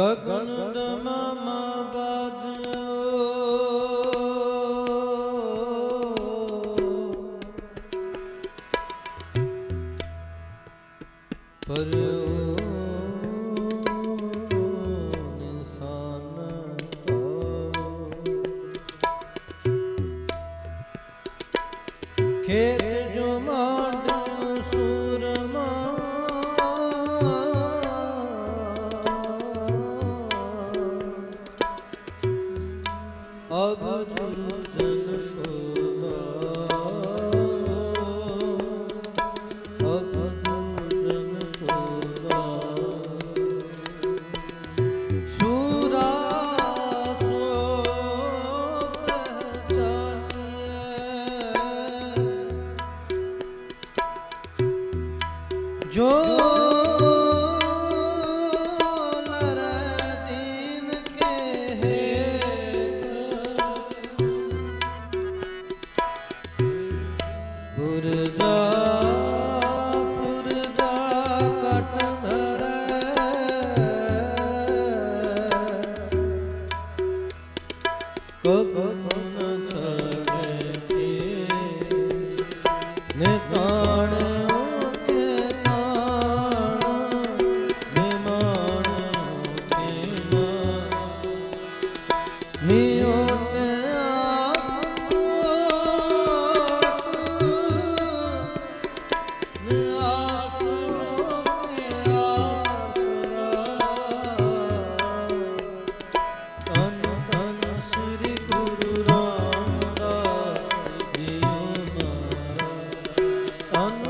ਗਗਨ ਦਮਾ ਬਾਜਿਓ ਪਰਿਓ ਅਬ ਜੂਦਨ 번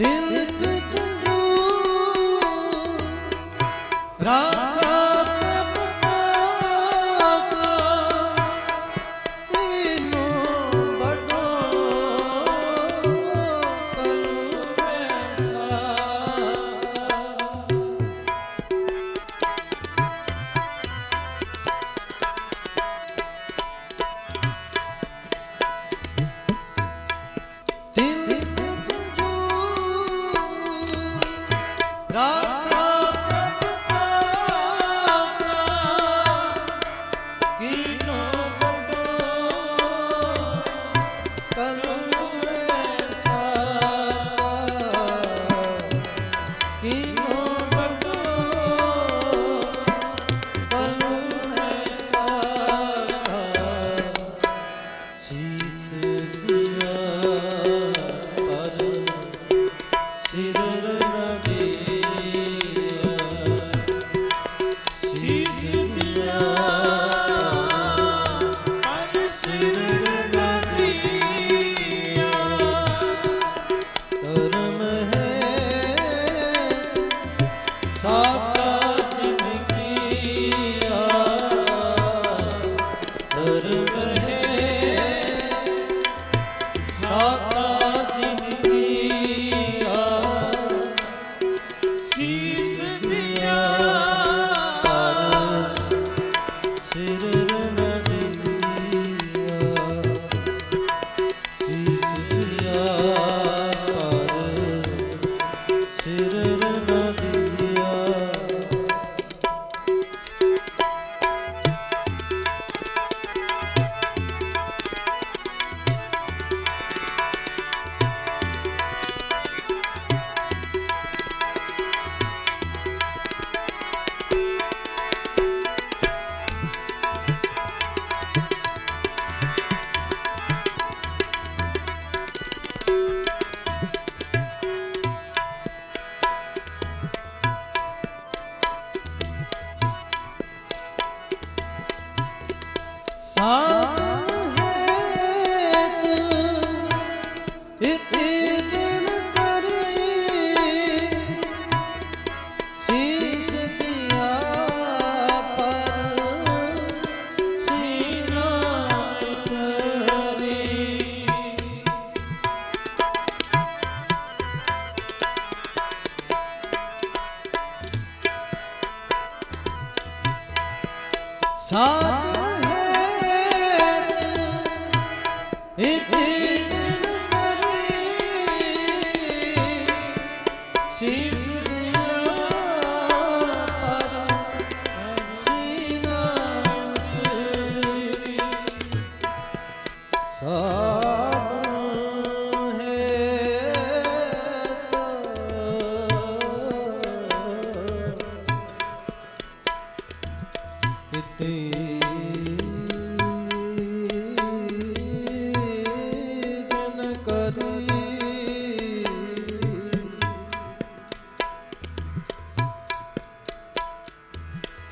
Dil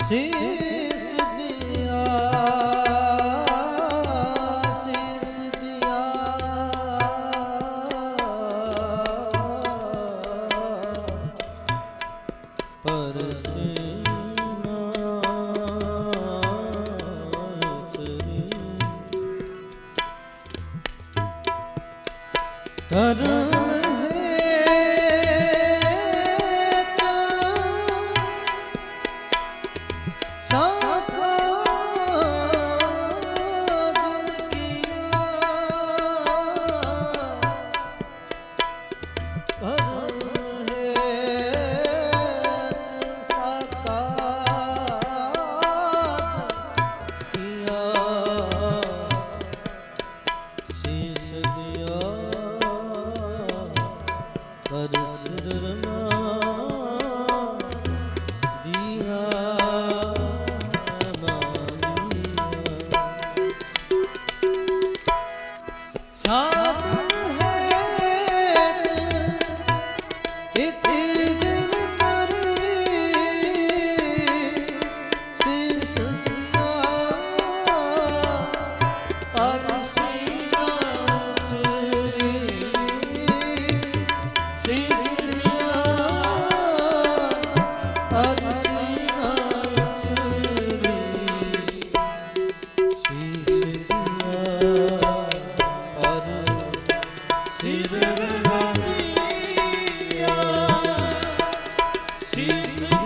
ਸੀਸ ਦਿਆ ਸੀਸ ਦਿਆ ਪਰ ਸਰੀ ਕਰਮ ਸੀਸ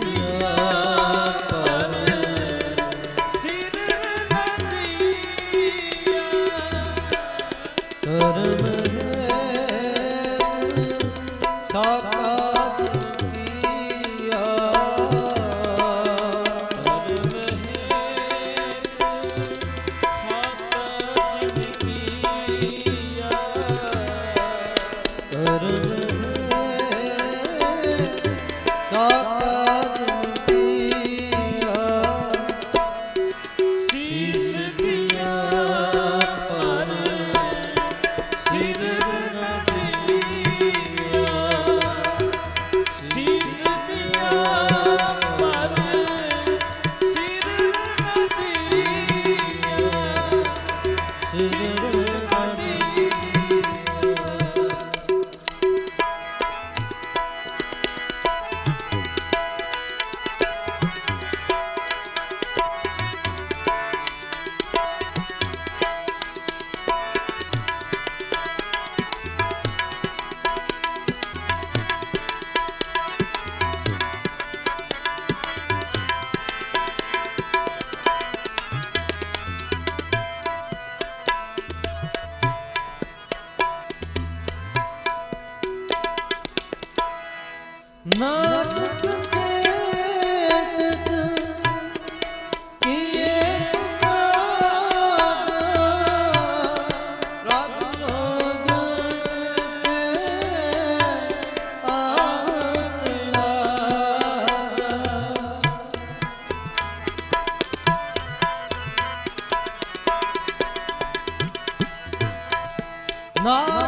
那。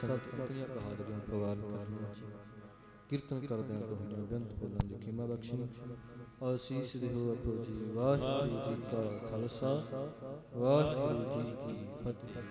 ਸੰਤ ਪੰਥੀਆਂ ਕਹਾਦਰੀਆਂ ਪਵਾਰ ਕੀਰਤਨ ਕਰਦਿਆਂ ਕਹੀਆਂ ਬੰਦ ਬੋਲਾਂ ਦੀ ਖਿਮਾ ਬਖਸ਼ਣੀ ਆਸੀਸ ਦਿਓ ਆਪੋ ਜੀ, ਵਾਹਿਗੁਰੂ ਜੀ ਕਾ ਖਾਲਸਾ, ਵਾਹਿਗੁਰੂ ਜੀ ਕੀ ਫਤਿਹ।